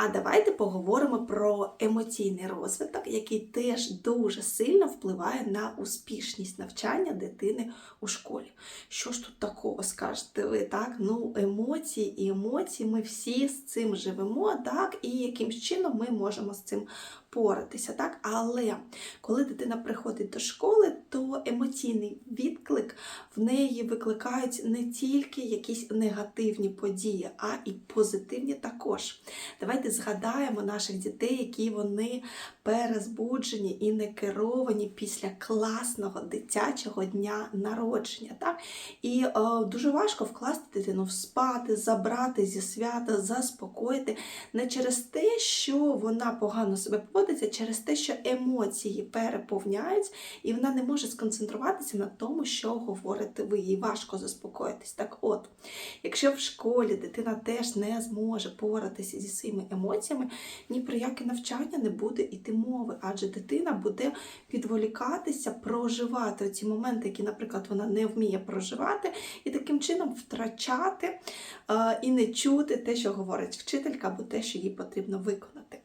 А давайте поговоримо про емоційний розвиток, який теж дуже сильно впливає на успішність навчання дитини у школі. Що ж тут такого скажете ви? Так, ну емоції і емоції, ми всі з цим живемо, так, і якимсь чином ми можемо з цим поратися, так. Але коли дитина приходить до школи, то емоційний відклик в неї викликають не тільки якісь негативні події, а і позитивні також. Давайте згадаємо наших дітей, які вони перезбуджені і не керовані після класного дитячого дня народження. Так? І е, дуже важко вкласти дитину в спати, забрати зі свята, заспокоїти не через те, що вона погано себе поводиться, через те, що емоції переповняють, і вона не може сконцентруватися на тому, що говорите ви. Їй важко заспокоїтись. Так от, якщо в школі дитина теж не зможе поратися зі своїми емоціями, ні про яке навчання не буде іти мови, адже дитина буде підволікатися, проживати ці моменти, які, наприклад, вона не вміє проживати, і таким чином втрачати е, і не чути те, що говорить вчителька, або те, що їй потрібно виконати.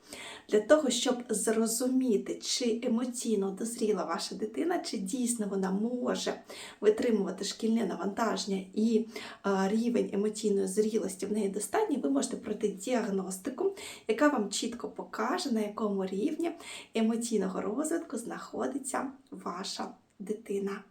Для того, щоб зрозуміти, чи емоційно дозріла ваша дитина, чи дійсно вона може витримувати шкільне навантаження і рівень емоційної зрілості в неї достатній, ви можете пройти діагностику, яка вам чітко покаже, на якому рівні емоційного розвитку знаходиться ваша дитина.